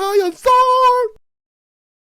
사연썰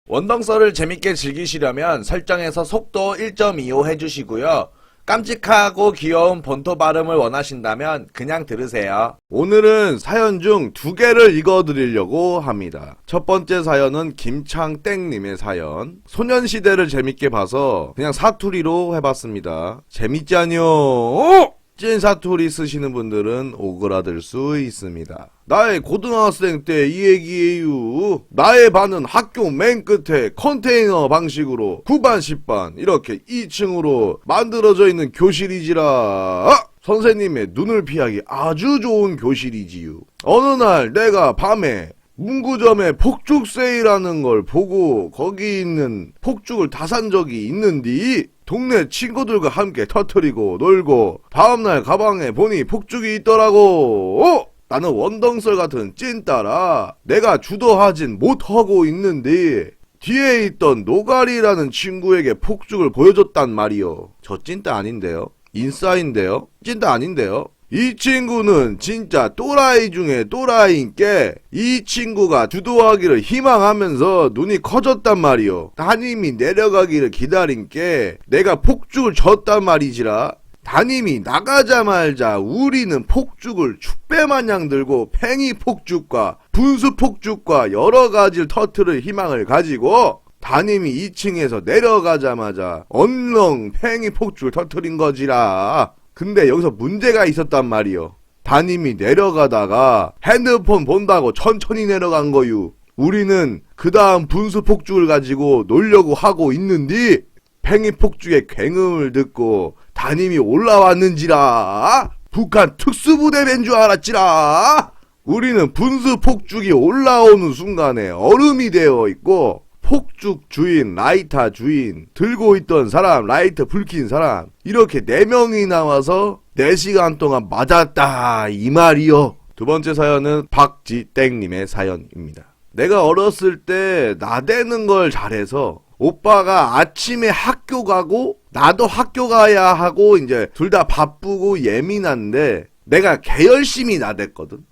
원덩썰을 재밌게 즐기시려면 설정에서 속도 1.25 해주시고요. 깜찍하고 귀여운 본토 발음을 원하신다면 그냥 들으세요. 오늘은 사연 중 두 개를 읽어드리려고 합니다. 첫 번째 사연은 김창땡님의 사연. 소년시대를 재밌게 봐서 그냥 사투리로 해봤습니다. 재밌지 아니요? 어? 찐 사투리 쓰시는 분들은 오그라들 수 있습니다. 나의 고등학생 때 이 얘기예요. 나의 반은 학교 맨 끝에 컨테이너 방식으로 9반, 10반 이렇게 2층으로 만들어져 있는 교실이지라. 아! 선생님의 눈을 피하기 아주 좋은 교실이지요. 어느 날 내가 밤에 문구점에 폭죽 세일하는 걸 보고 거기 있는 폭죽을 다 산 적이 있는디 동네 친구들과 함께 터트리고 놀고 다음날 가방에 보니 폭죽이 있더라고. 어? 나는 원덩설 같은 찐따라 내가 주도하진 못하고 있는데 뒤에 있던 노가리라는 친구에게 폭죽을 보여줬단 말이요 저 찐따 아닌데요? 인싸인데요? 찐따 아닌데요 이 친구는 진짜 또라이 중에 또라이인께 이 친구가 주도하기를 희망하면서 눈이 커졌단 말이요. 담임이 내려가기를 기다린께 내가 폭죽을 줬단 말이지라. 담임이 나가자마자 우리는 폭죽을 축배마냥 들고 팽이 폭죽과 분수 폭죽과 여러 가지를 터트릴 희망을 가지고 담임이 2층에서 내려가자마자 얼렁 팽이 폭죽을 터트린 거지라. 근데 여기서 문제가 있었단 말이요. 담임이 내려가다가 핸드폰 본다고 천천히 내려간 거유. 우리는 그 다음 분수 폭죽을 가지고 놀려고 하고 있는디 팽이 폭죽의 굉음을 듣고 담임이 올라왔는지라 북한 특수부대인 줄 알았지라 우리는 분수 폭죽이 올라오는 순간에 얼음이 되어 있고 폭죽 주인, 라이터 주인, 들고 있던 사람, 라이터 불킨 사람, 이렇게 네 명이 나와서 4시간 동안 맞았다, 이 말이요. 두 번째 사연은 박지땡님의 사연입니다. 내가 어렸을 때 나대는 걸 잘해서 오빠가 아침에 학교 가고 나도 학교 가야 하고 이제 둘 다 바쁘고 예민한데 내가 개 열심히 나댔거든.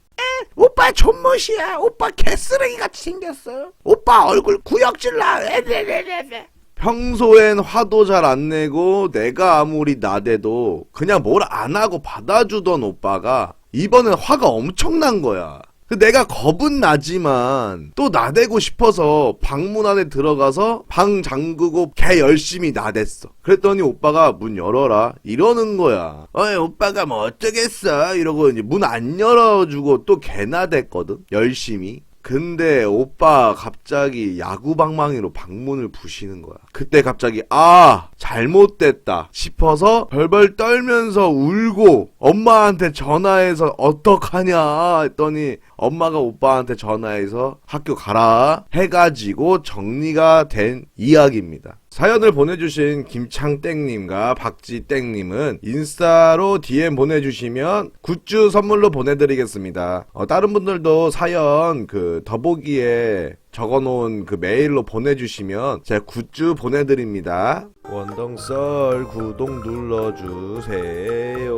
오빠 존멋이야. 오빠 개쓰레기 같이 생겼어. 오빠 얼굴 구역질 나. 에베베베베. 평소엔 화도 잘 안 내고 내가 아무리 나대도 그냥 뭘 안 하고 받아주던 오빠가 이번엔 화가 엄청난 거야. 그 내가 겁은 나지만 또 나대고 싶어서 방문 안에 들어가서 방 잠그고 개 열심히 나댔어. 그랬더니 오빠가 문 열어라 이러는 거야. 어이 오빠가 뭐 어쩌겠어 이러고 이제 문 안 열어주고 또 개 나댔거든. 열심히. 근데 오빠 갑자기 야구 방망이로 방문을 부시는 거야. 그때 갑자기 아 잘못됐다 싶어서 벌벌 떨면서 울고 엄마한테 전화해서 어떡하냐 했더니 엄마가 오빠한테 전화해서 학교 가라 해가지고 정리가 된 이야기입니다. 사연을 보내주신 김창땡님과 박지땡님은 인스타로 DM 보내주시면 굿즈 선물로 보내드리겠습니다. 어, 다른 분들도 사연 그 더보기에 적어놓은 그 메일로 보내주시면 제가 굿즈 보내드립니다. 원덩썰 구독 눌러주세요.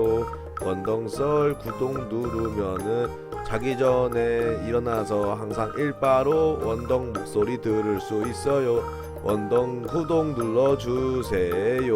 원덩썰 구독 누르면은 자기 전에 일어나서 항상 일바로 원덩 목소리 들을 수 있어요. 원덩 구독 눌러주세요.